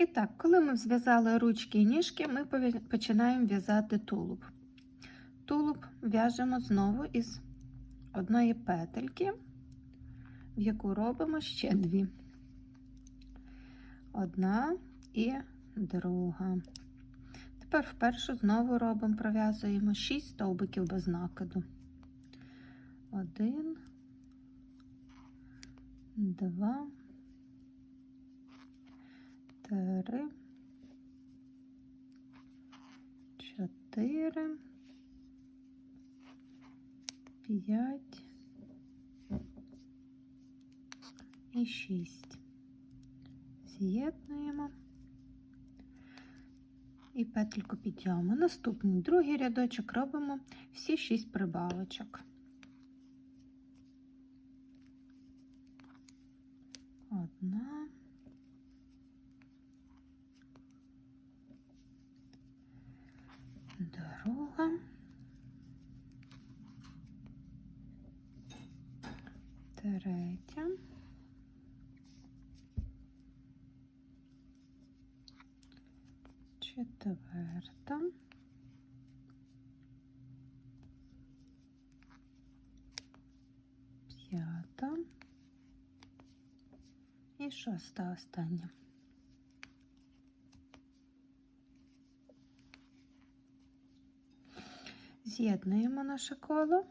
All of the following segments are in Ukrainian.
І так, коли ми зв'язали ручки і ніжки, ми починаємо в'язати тулуб. Тулуб в'яжемо знову із одної петельки, в яку робимо ще дві. Одна і друга. Тепер вперше знову робимо, пров'язуємо 6 стовбиків без накиду. Один, два, три, чотири, п'ять і шість. З'єднуємо і петельку підйому. Наступний другий рядочок робимо всі шість прибавочок. Одна. Друга. Третя. Четверта. П'ята. І шоста остання. З'єднуємо наше коло,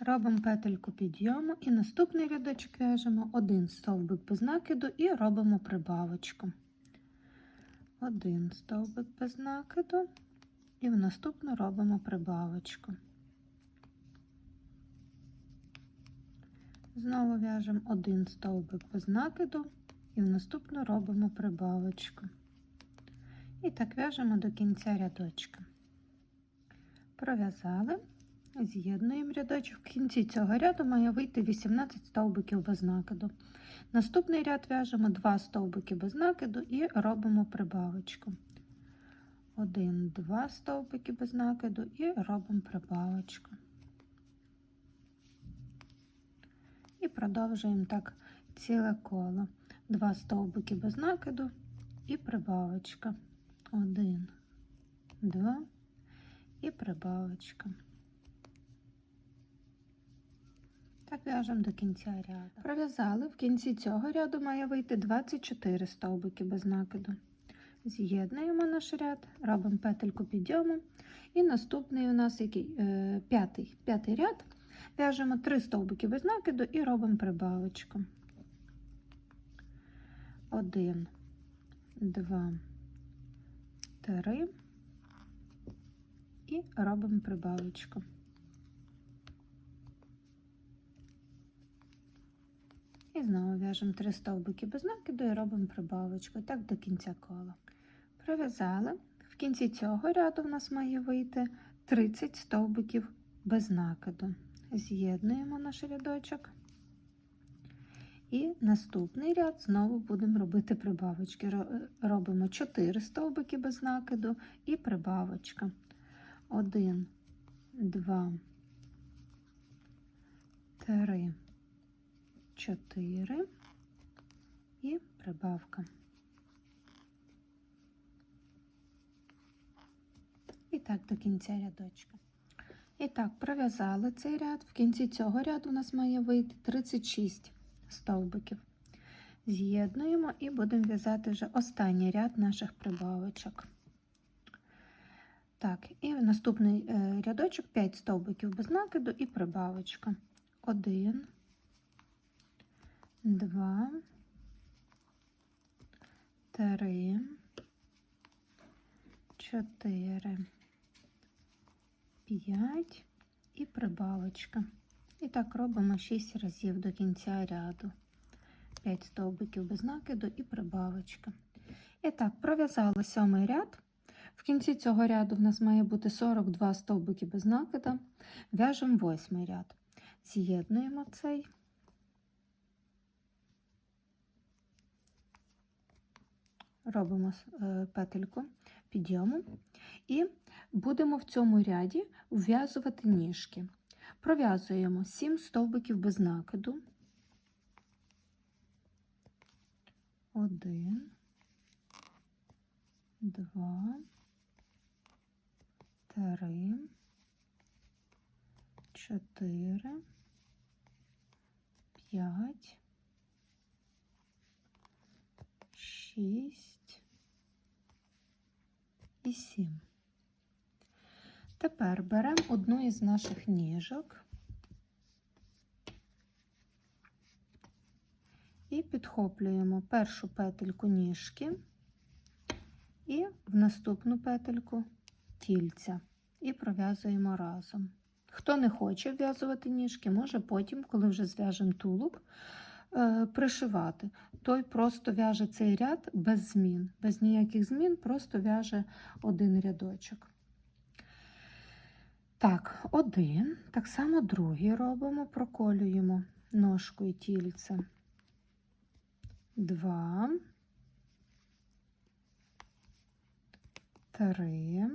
робимо петельку підйому і наступний рядочок в'яжемо один стовбик без накиду і робимо прибавочку. Один стовбик без накиду і в наступну робимо прибавочку. Знову в'яжемо один стовбик без накиду і в наступну робимо прибавочку. І так в'яжемо до кінця рядочка. Пров'язали, з'єднуємо рядочок. В кінці цього ряду має вийти 18 стовбиків без накиду. Наступний ряд в'яжемо 2 стовбики без накиду і робимо прибавочку. 1, 2 стовбики без накиду і робимо прибавочку. І продовжуємо так ціле коло. 2 стовбики без накиду і прибавочка. 1, 2 і прибавочка. Так в'яжемо до кінця ряду. Пров'язали, в кінці цього ряду має вийти 24 стовбики без накиду. З'єднуємо наш ряд, робимо петельку підйому. І наступний у нас який? Е, п'ятий, п'ятий ряд. В'яжемо 3 стовбики без накиду і робимо прибавочку. 1, 2, 3 і робимо прибавочку. І знову в'яжемо 3 стовбики без накиду і робимо прибавочку. Так до кінця кола. Пров'язали. В кінці цього ряду в нас має вийти 30 стовбиків без накиду. З'єднуємо наш рядочок. І наступний ряд знову будемо робити прибавочки. Робимо 4 стовбики без накиду і прибавочка. 1, 2, 3, 4 і прибавка. І так до кінця рядочка. І так, пров'язали цей ряд. В кінці цього ряду у нас має вийти 36 стовбиків. З'єднуємо і будемо в'язати вже останній ряд наших прибавочок. Так, і наступний е, рядочок 5 стовбиків без накиду і прибавочка. 1, 2, 3, 4, 5 і прибавочка. І так робимо 6 разів до кінця ряду. 5 стовбиків без накиду і прибавочка. І так, пров'язали сьомий ряд. В кінці цього ряду в нас має бути 42 стовбики без накида. В'яжемо восьмий ряд. З'єднуємо цей. Робимо е, петельку підйому і будемо в цьому ряді вв'язувати ніжки. Пров'язуємо 7 стовбиків без накиду. Один, два, три, чотири, п'ять, шість і сім. Тепер беремо одну із наших ніжок і підхоплюємо першу петельку ніжки і в наступну петельку тільця і пров'язуємо разом. Хто не хоче в'язувати ніжки, може потім, коли вже зв'яжемо тулуб, пришивати. Той просто в'яже цей ряд без змін, без ніяких змін, просто в'яже один рядочок. Так, один. Так само другий робимо, проколюємо ножку і тільце. Два. Три.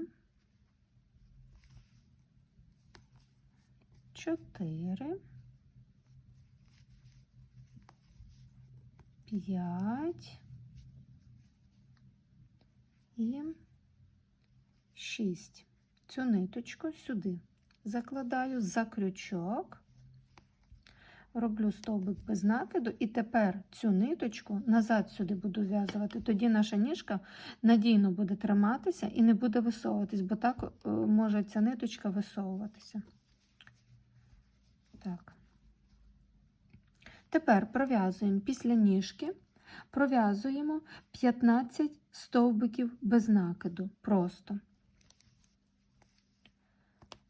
Чотири. П'ять. І шість. Цю ниточку сюди закладаю за крючок, роблю стовбик без накиду, і тепер цю ниточку назад сюди буду в'язувати. Тоді наша ніжка надійно буде триматися і не буде висовуватись, бо так е, може ця ниточка висовуватися. Так. Тепер пров'язуємо після ніжки, пров'язуємо 15 стовбиків без накиду. Просто.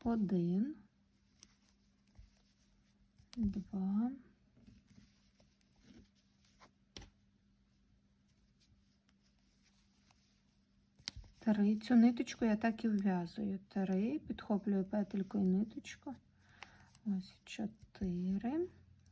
Один, два, три. Цю ниточку я так і вв'язую. Три, підхоплюю петельку і ниточку. Ось чотири.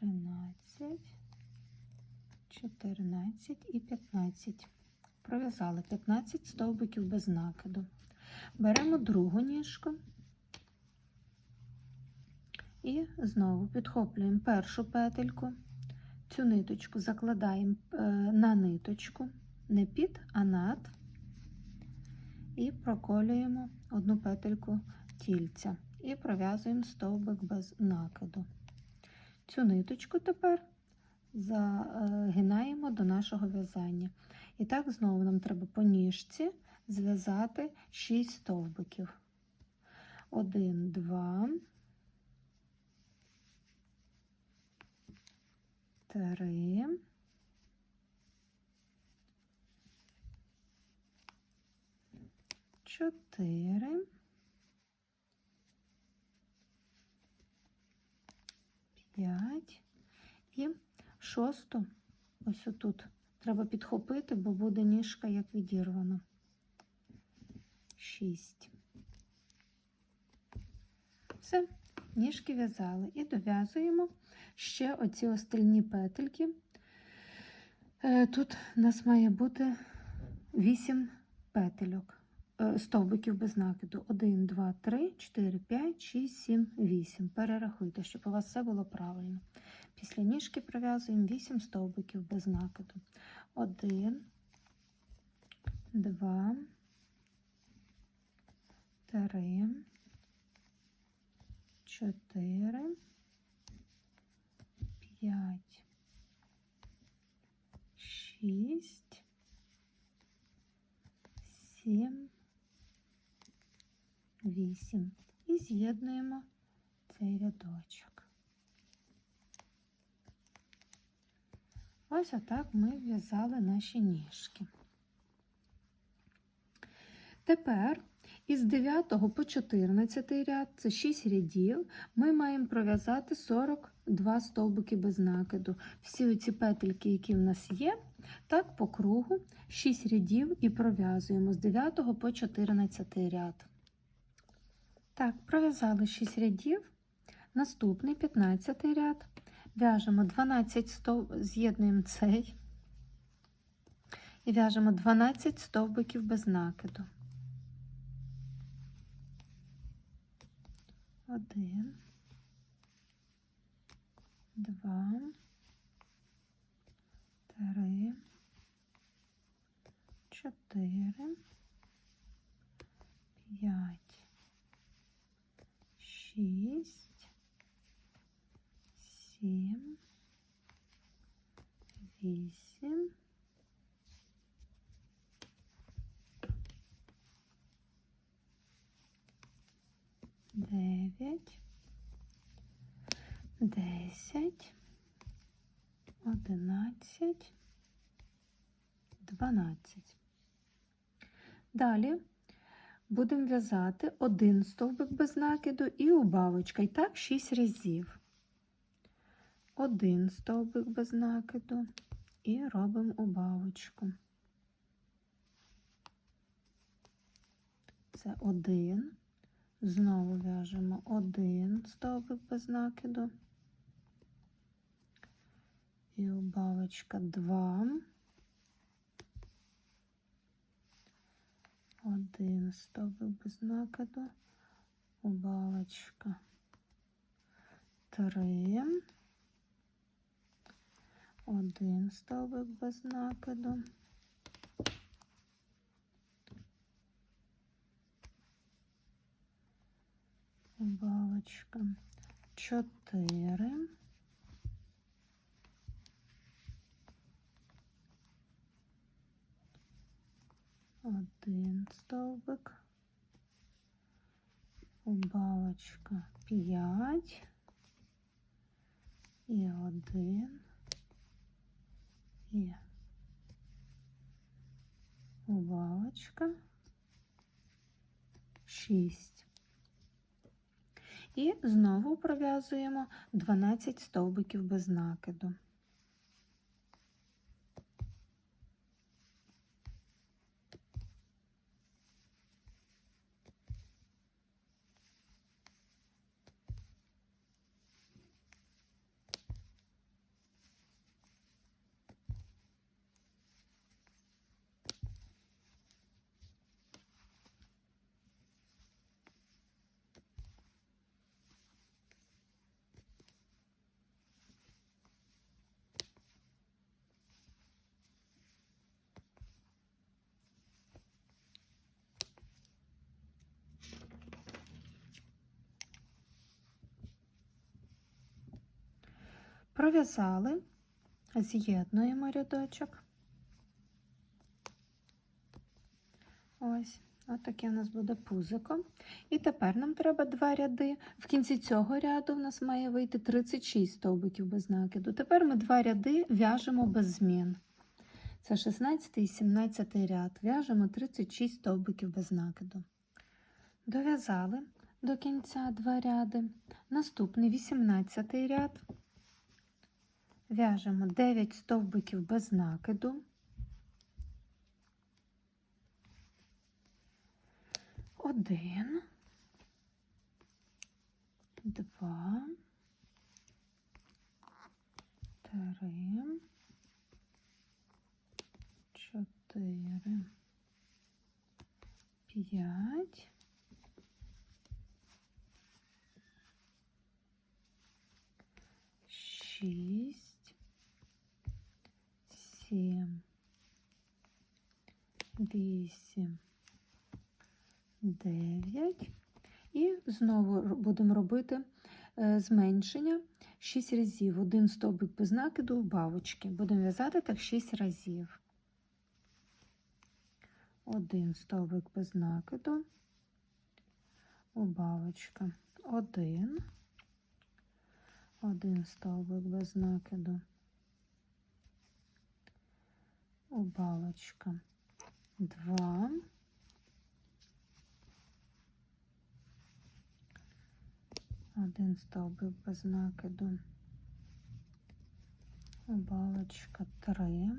Тринадцять. Чотирнадцять і п'ятнадцять. Пров'язали 15 стовбиків без накиду. Беремо другу ніжку. І знову підхоплюємо першу петельку, цю ниточку закладаємо е, на ниточку, не під, а над, і проколюємо одну петельку тільця і пров'язуємо стовбик без накиду. Цю ниточку тепер загинаємо до нашого в'язання. І так знову нам треба по ніжці зв'язати 6 стовбиків. 1, 2, три, чотири, п'ять і шосту. Ось отут треба підхопити, бо буде ніжка як відірвана. Шість. Все, ніжки в'язали і дов'язуємо ще оці остальні петельки. Е, Тут у нас має бути 8 петельок, стовбиків без накиду. 1, 2, 3, 4, 5, 6, 7, 8. Перерахуйте, щоб у вас все було правильно. Після ніжки пров'язуємо 8 стовбиків без накиду. 1, 2, 3, 4, п'ять, шість, сім, вісім. І з'єднуємо цей рядочок. Ось отак ми в'язали наші ніжки. Тепер Із 9 по 14 ряд, це 6 рядів, ми маємо пров'язати 42 стовбики без накиду. Всі ці петельки, які в нас є, так по кругу 6 рядів і пров'язуємо з 9 по 14 ряд. Так, пров'язали 6 рядів. Наступний 15 ряд. В'яжемо 12 стов... з'єднуємо цей і в'яжемо 12 стовбиків без накиду. Один, два, три, чотири, п'ять, шість, сім, вісім. Дев'ять, десять, одинадцять, дванадцять. Далі будемо в'язати один стовбик без накиду і убавочка. І так 6 разів. Один стовбик без накиду і робимо убавочку. Це один. Знову в'яжемо один стовбик без накиду. І убавочка 2. Один стовбик без накиду, убавочка 3. Один стовбик без накиду. Убавочка 4. Один стовбик. Убавочка 5. І один. І убавочка 6. І знову пров'язуємо 12 стовбиків без накиду. Пров'язали, з'єднуємо рядочок. Ось, отаке у нас буде пузико. І тепер нам треба два ряди. В кінці цього ряду в нас має вийти 36 стовбиків без накиду. Тепер ми два ряди в'яжемо без змін. Це 16 і 17 ряд. В'яжемо 36 стовбиків без накиду. Дов'язали до кінця два ряди. Наступний 18 ряд. В'яжемо 9 стовбиків без накиду. Один, два, три, чотири, п'ять, шість, сім, вісім, дев'ять. І знову будемо робити е, зменшення 6 разів. Один стовбик без накиду бавочки. Будемо в'язати так 6 разів. Один стовбик без накиду, убавочка. Один. Один стовбик без накиду. Убавочка два. Один стовбик без накиду. Балочка три.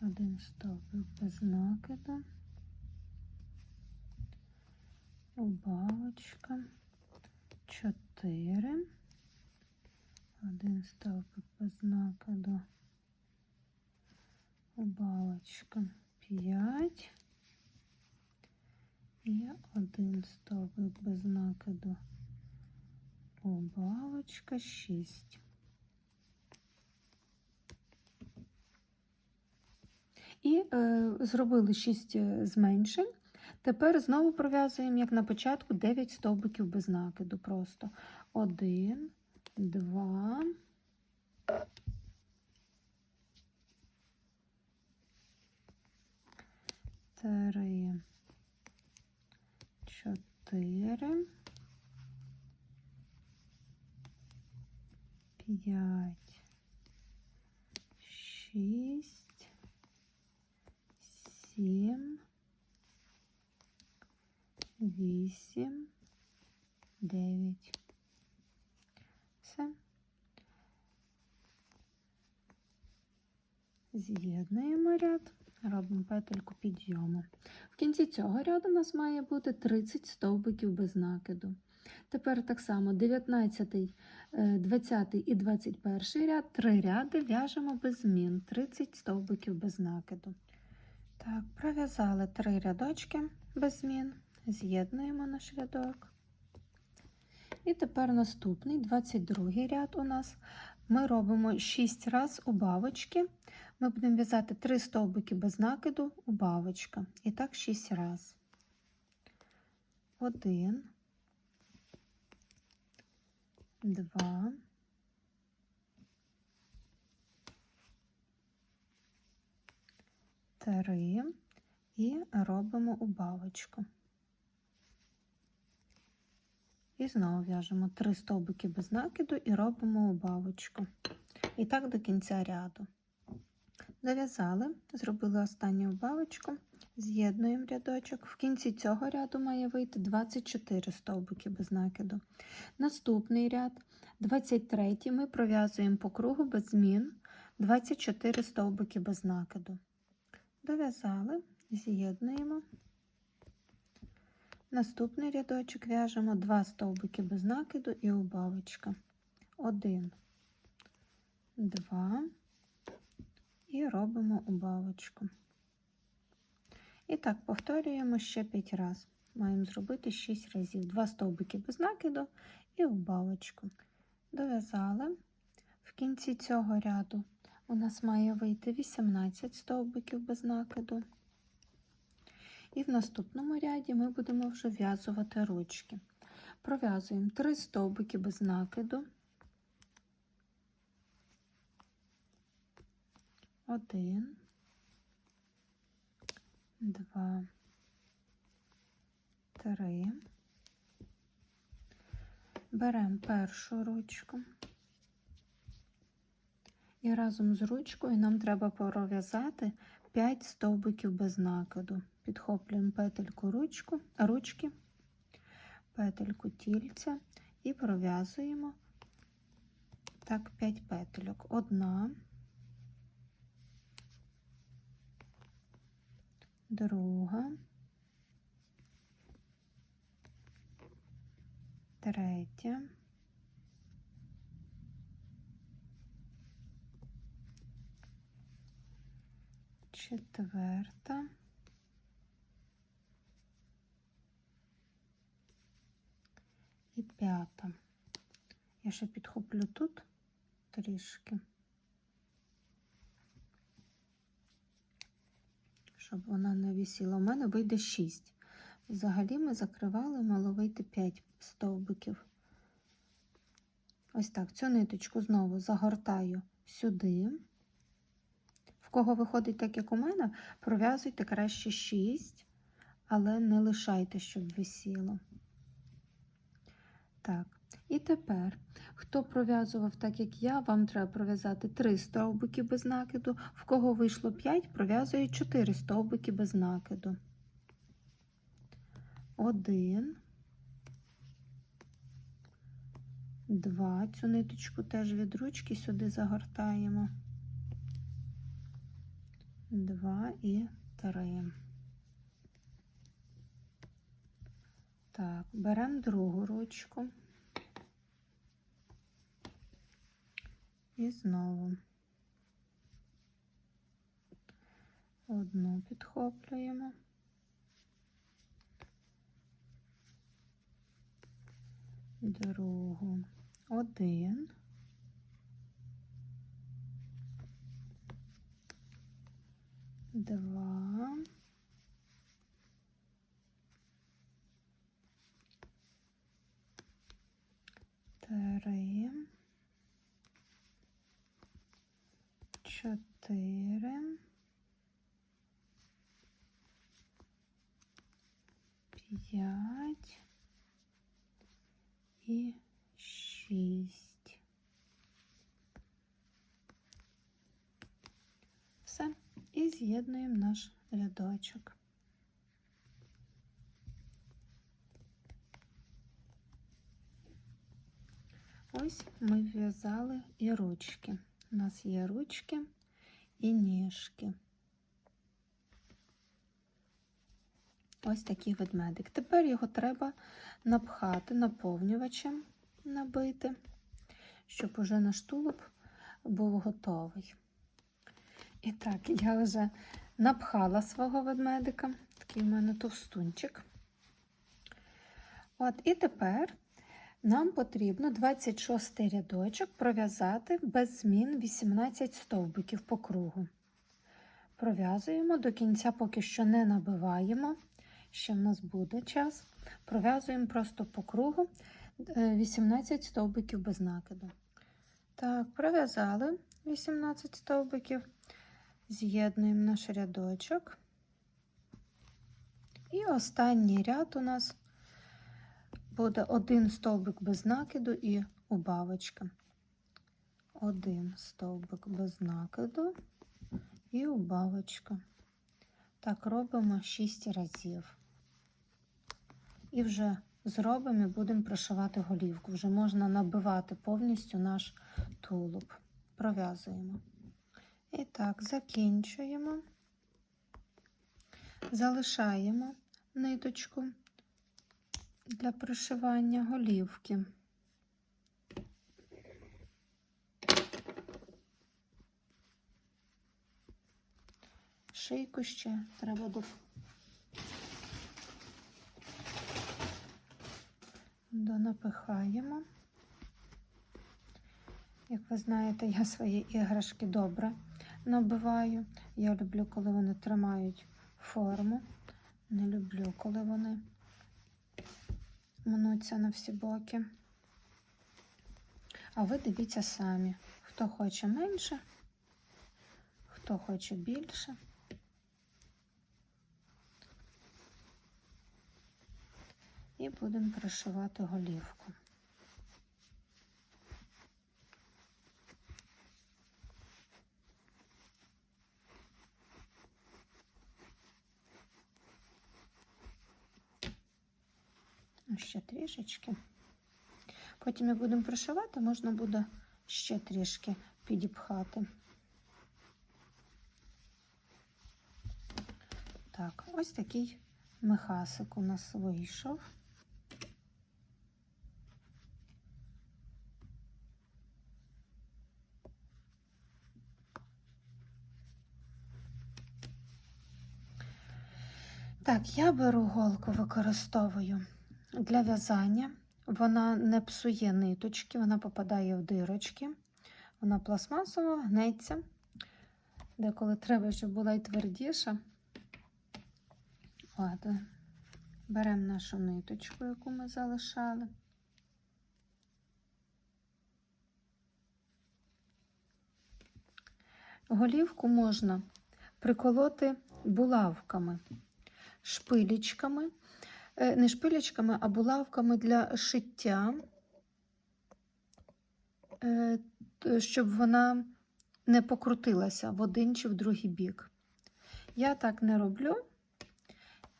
Один стовбик без накиду. Убавочка 4, один стовпик без накиду, убавочка 5 і один стовбик без накиду, убавочка 6. І е, зробили 6 зменшень. Тепер знову пров'язуємо, як на початку, 9 стовбиків без накиду. Просто 1, 2, три, чотири, п'ять, шість, сім, вісім, дев'ять. Все. З'єднуємо ряд, робимо петельку підйому. В кінці цього ряду у нас має бути 30 стовбиків без накиду. Тепер так само 19, е, 20 і 21 ряд, три ряди в'яжемо без змін, 30 стовбиків без накиду. Так, пров'язали три рядочки без змін, з'єднуємо наш рядок. І тепер наступний 22 ряд у нас. Ми робимо 6 раз убавочки. Ми будемо в'язати 3 стовбики без накиду, убавочка. І так 6 раз. 1, 2, 3 і робимо убавочку. І знову в'яжемо 3 стовбики без накиду і робимо убавочку. І так до кінця ряду. Зав'язали, зробили останню убавочку, з'єднуємо рядочок. В кінці цього ряду має вийти 24 стовбики без накиду. Наступний ряд, 23 ми пров'язуємо по кругу без змін 24 стовбики без накиду. Дов'язали, з'єднуємо. Наступний рядочок в'яжемо 2 стовбики без накиду і убавочка. 1, 2 і робимо убавочку. І так повторюємо ще 5 разів. Маємо зробити 6 разів. 2 стовбики без накиду і убавочку. Дов'язали. В кінці цього ряду у нас має вийти 18 стовбиків без накиду. І в наступному ряді ми будемо вже в'язувати ручки. Пров'язуємо 3 стовбики без накиду. Один, два, три. Беремо першу ручку. І разом з ручкою нам треба пров'язати 5 стовбиків без накиду. Підхоплюємо петельку ручку, ручки, петельку тільця і пров'язуємо так 5 петельок. Одна, друга, третя, четверта. І п'ята. Я ще підхоплю тут трішки, щоб вона не висіла. У мене вийде 6. Взагалі ми закривали, мало вийти 5 стовбиків. Ось так, цю ниточку знову загортаю сюди. В кого виходить так, як у мене, пров'язуйте краще 6, але не лишайте, щоб висіло. Так, і тепер, хто пров'язував так, як я, вам треба пров'язати 3 стовбики без накиду. В кого вийшло 5, пров'язує 4 стовбики без накиду. 1, Два. Цю ниточку теж від ручки сюди загортаємо. Два і три. Так, беремо другу ручку. І знову одну підхоплюємо. Другу. Один. Два. Три. Чотири. П'ять. І шість. Все. І з'єднуємо наш рядочок. Ось ми в'язали і ручки. У нас є ручки І ніжки. Ось такий ведмедик. Тепер його треба напхати наповнювачем, набити, щоб уже наш тулуб був готовий. І так, я вже напхала свого ведмедика, такий у мене товстунчик. От, і тепер нам потрібно 26 рядочок пров'язати без змін 18 стовбиків по кругу. Пров'язуємо до кінця, поки що не набиваємо. Ще в нас буде час. Пров'язуємо просто по кругу 18 стовбиків без накиду. Так, пров'язали 18 стовбиків, з'єднуємо наш рядочок. І останній ряд у нас буде один стовбик без накиду і убавочка. Один стовбик без накиду і убавочка. Так, робимо 6 разів. І вже зробимо і будемо пришивати голівку. Вже можна набивати повністю наш тулуб. Пров'язуємо. І так, закінчуємо, залишаємо ниточку для пришивання голівки. Шийку ще треба до донапихаємо. Як ви знаєте, я свої іграшки добре набиваю. Я люблю, коли вони тримають форму. Не люблю, коли вони мнуться на всі боки. А ви дивіться самі, хто хоче менше, хто хоче більше. І будемо пришивати голівку. Ще трішечки. Потім як будемо пришивати, можна буде ще трішки підіпхати. Так, ось такий мехасик у нас вийшов. Так, я беру голку, використовую для в'язання. Вона не псує ниточки, вона попадає в дирочки. Вона пластмасова, гнеться. Деколи треба, щоб була й твердіша. От, беремо нашу ниточку, яку ми залишали. Голівку можна приколоти булавками, шпилічками, не шпилечками, а булавками для шиття, е, щоб вона не покрутилася в один чи в другий бік. Я так не роблю.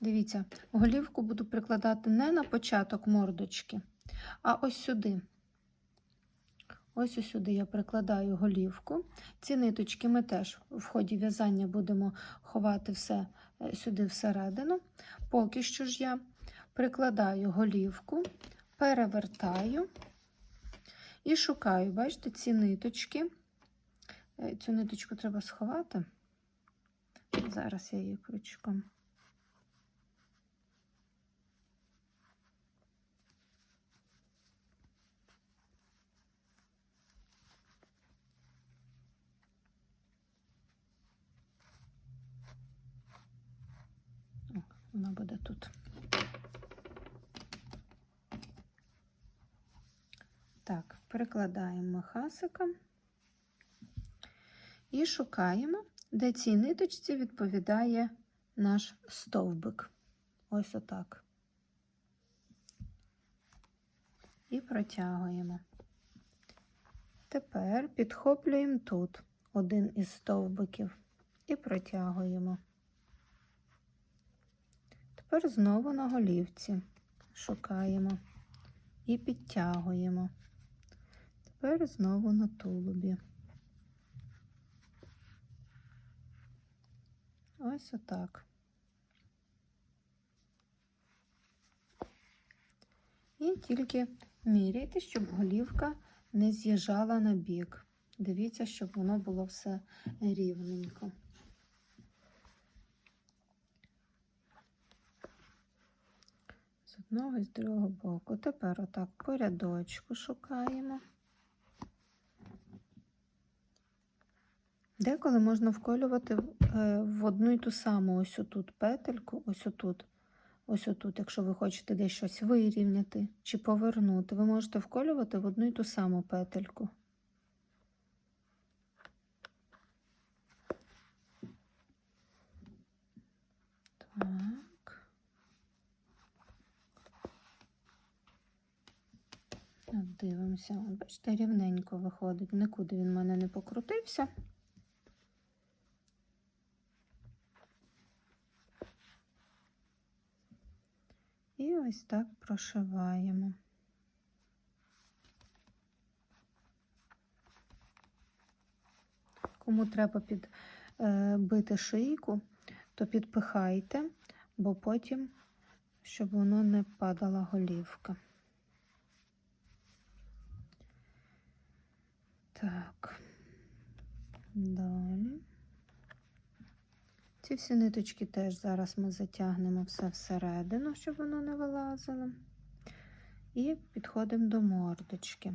Дивіться, голівку буду прикладати не на початок мордочки, а ось сюди. Ось сюди я прикладаю голівку. Ці ниточки ми теж в ході в'язання будемо ховати все е, сюди всередину. Поки що ж я прикладаю голівку, перевертаю і шукаю, бачите, ці ниточки. Е, Цю ниточку треба сховати. Зараз я її крючком. Вона буде тут. Так, перекладаємо хасика і шукаємо, де цій ниточці відповідає наш стовбик. Ось отак. І протягуємо. Тепер підхоплюємо тут один із стовбиків і протягуємо. Тепер знову на голівці шукаємо і підтягуємо. Тепер знову на тулубі. Ось отак. І тільки міряйте, щоб голівка не з'їжджала на бік. Дивіться, щоб воно було все рівненько. З одного і з другого боку. Тепер отак по рядочку шукаємо. Деколи можна вколювати е, в одну і ту саму ось отут петельку, ось отут, ось отут, якщо ви хочете десь щось вирівняти чи повернути, ви можете вколювати в одну і ту саму петельку. Так. Дивимося. Бачите, рівненько виходить, нікуди він в мене не покрутився. І ось так прошиваємо. Кому треба підбити шийку, то підпихайте, бо потім, щоб воно не падала голівка. Так, далі. Ці всі ниточки теж зараз ми затягнемо все всередину, щоб воно не вилазило. І підходимо до мордочки.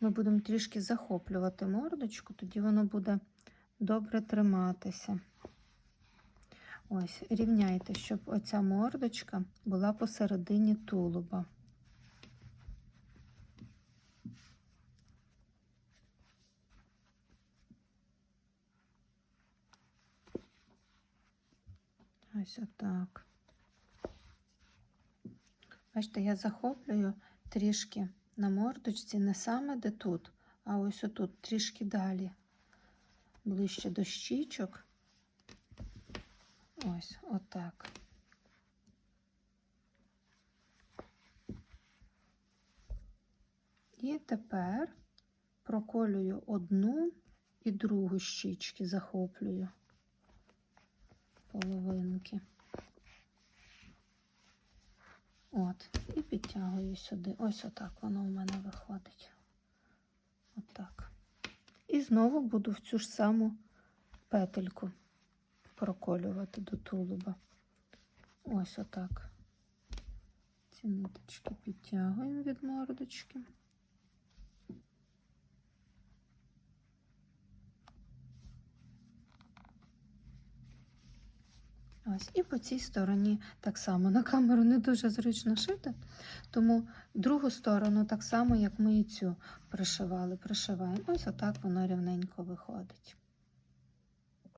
Ми будемо трішки захоплювати мордочку, тоді воно буде добре триматися. Ось, рівняйте, щоб оця мордочка була посередині тулуба. Ось отак. Бачите, я захоплюю трішки на мордочці, не саме де тут, а ось отут, трішки далі, ближче до щічок. Ось отак. І тепер проколюю одну і другу щічки, захоплюю половинки. От, і підтягую сюди. Ось отак воно у мене виходить. Отак. І знову буду в цю ж саму петельку проколювати до тулуба. Ось отак. Ці ниточки підтягуємо від мордочки. Ось, і по цій стороні так само на камеру не дуже зручно шити, тому другу сторону так само, як ми і цю пришивали, пришиваємо. Ось отак воно рівненько виходить.